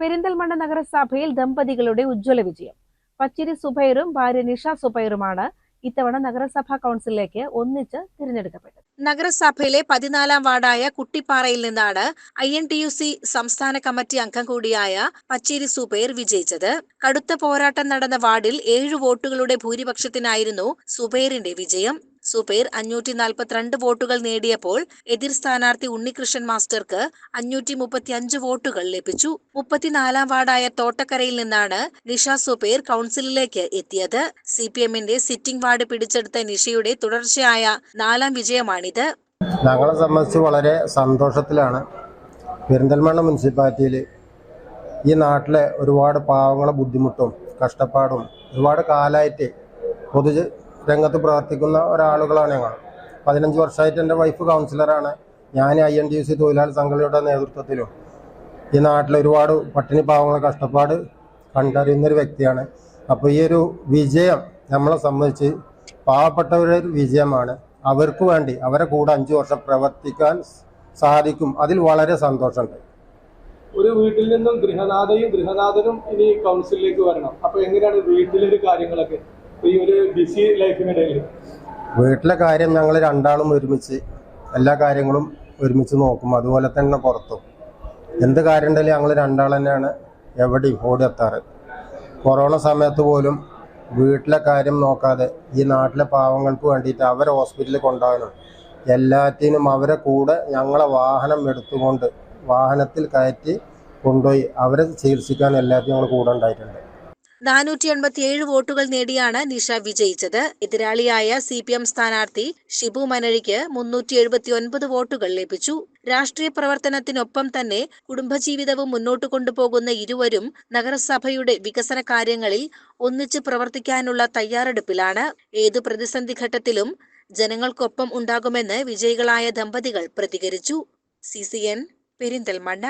പെരിന്തൽമണ്ണ നഗരസഭയിൽ ദമ്പതികളുടെ ഉജ്ജ്വല വിജയം. പച്ചിരി സുബൈറും ഭാര്യ നിഷ സുബൈറുമാണ് ഇത്തവണ നഗരസഭാ കൗൺസിലിലേക്ക് ഒന്നിച്ച് തിരഞ്ഞെടുക്കപ്പെട്ടത്. നഗരസഭയിലെ പതിനാലാം വാർഡായ കുട്ടിപ്പാറയിൽ നിന്നാണ് I N T U C സംസ്ഥാന കമ്മിറ്റി അംഗം കൂടിയായ പച്ചേരി സുബൈർ വിജയിച്ചത്. കടുത്ത പോരാട്ടം നടന്ന വാർഡിൽ ഏഴ് വോട്ടുകളുടെ ഭൂരിപക്ഷത്തിനായിരുന്നു സുബൈറിന്റെ വിജയം. സുബൈർ അഞ്ഞൂറ്റി നാൽപ്പത്തിരണ്ട് വോട്ടുകൾ നേടിയപ്പോൾ എതിർ സ്ഥാനാർത്ഥി ഉണ്ണികൃഷ്ണൻ മാസ്റ്റർക്ക് അഞ്ഞൂറ്റി മുപ്പത്തി അഞ്ച് വോട്ടുകൾ ലഭിച്ചു. മുപ്പത്തിനാലാം വാർഡായ തോട്ടക്കരയിൽ നിന്നാണ് നിഷ സുബൈർ കൗൺസിലിലേക്ക് എത്തിയത്. സി പി എമ്മിന്റെ സിറ്റിംഗ് വാർഡ് പിടിച്ചെടുത്ത നിഷയുടെ തുടർച്ചയായ നാലാം വിജയമാണിത്. ഞങ്ങളെ സംബന്ധിച്ച് വളരെ സന്തോഷത്തിലാണ് പെരിന്തൽമണ്ണ മുനിസിപ്പാലിറ്റിയിൽ ഈ നാട്ടിലെ ഒരുപാട് പാവങ്ങളെ ബുദ്ധിമുട്ടും കഷ്ടപ്പാടും ഒരുപാട് കാലമായിട്ട് പൊതു രംഗത്ത് പ്രവർത്തിക്കുന്ന ഒരാളുകളാണ് ഞങ്ങൾ. പതിനഞ്ച് വർഷമായിട്ട് എന്റെ വൈഫ് കൗൺസിലറാണ് ഞാൻ I N T U C തൊഴിലാളി സംഘടനയുടെ നേതൃത്വത്തിലും. ഈ നാട്ടിൽ ഒരുപാട് പട്ടിണി പാവങ്ങളെ കഷ്ടപ്പാട് കണ്ടറിയുന്നൊരു വ്യക്തിയാണ്. അപ്പോൾ ഈ ഒരു വിജയം നമ്മളെ സംബന്ധിച്ച് പാവപ്പെട്ടവരുടെ ഒരു വിജയമാണ്. അവർക്ക് വേണ്ടി അവരെ കൂടെ അഞ്ചു വർഷം പ്രവർത്തിക്കാൻ സാധിക്കും. അതിൽ വളരെ സന്തോഷമുണ്ട്. ഒരു വീട്ടിൽ നിന്നും ഗൃഹനാഥയും ഗൃഹനാഥനും ഇനി കൗൺസിലിലേക്ക് വരണം. അപ്പൊ എങ്ങനെയാണ് വീട്ടിലൊരു കാര്യങ്ങളൊക്കെ? ഈ ഒരു ബിസി ലൈഫിനിടയിൽ വീട്ടിലെ കാര്യം ഞങ്ങൾ രണ്ടാളും ഒരുമിച്ച് എല്ലാ കാര്യങ്ങളും ഒരുമിച്ച് നോക്കും. അതുപോലെ തന്നെ പുറത്തും. എന്ത് കാര്യം ഉണ്ടെങ്കിലും ഞങ്ങൾ രണ്ടാൾ തന്നെയാണ് എവിടെയും ഓടിയെത്താറ് കൊറോണ സമയത്ത് പോലും വീട്ടിലെ കാര്യം നോക്കാതെ ഈ നാട്ടിലെ പാവങ്ങൾക്ക് വേണ്ടിയിട്ട് അവരെ ഹോസ്പിറ്റലിൽ കൊണ്ടുപോകാനും എല്ലാറ്റിനും അവരെ കൂടെ ഞങ്ങളെ വാഹനം എടുത്തുകൊണ്ട് വാഹനത്തിൽ കയറ്റി കൊണ്ടുപോയി അവരെ ചികിത്സിക്കാൻ എല്ലാത്തിനും ഞങ്ങൾ കൂടെ ഉണ്ടായിട്ടുണ്ട്. നാനൂറ്റി എൺപത്തി ഏഴ് വോട്ടുകൾ നേടിയാണ് നിഷ വിജയിച്ചത്. എതിരാളിയായ സി പി എം സ്ഥാനാർത്ഥി ഷിബു മനഴിക്ക് മുന്നൂറ്റി എഴുപത്തി ഒൻപത് വോട്ടുകൾ ലഭിച്ചു. രാഷ്ട്രീയ പ്രവർത്തനത്തിനൊപ്പം തന്നെ കുടുംബജീവിതവും മുന്നോട്ട് കൊണ്ടുപോകുന്ന ഇരുവരും നഗരസഭയുടെ വികസന കാര്യങ്ങളിൽ ഒന്നിച്ച് പ്രവർത്തിക്കാനുള്ള തയ്യാറെടുപ്പിലാണ്. ഏതു പ്രതിസന്ധി ഘട്ടത്തിലും ജനങ്ങൾക്കൊപ്പം ഉണ്ടാകുമെന്ന് വിജയികളായ ദമ്പതികൾ പ്രതികരിച്ചു. C C N Perinthalmanna.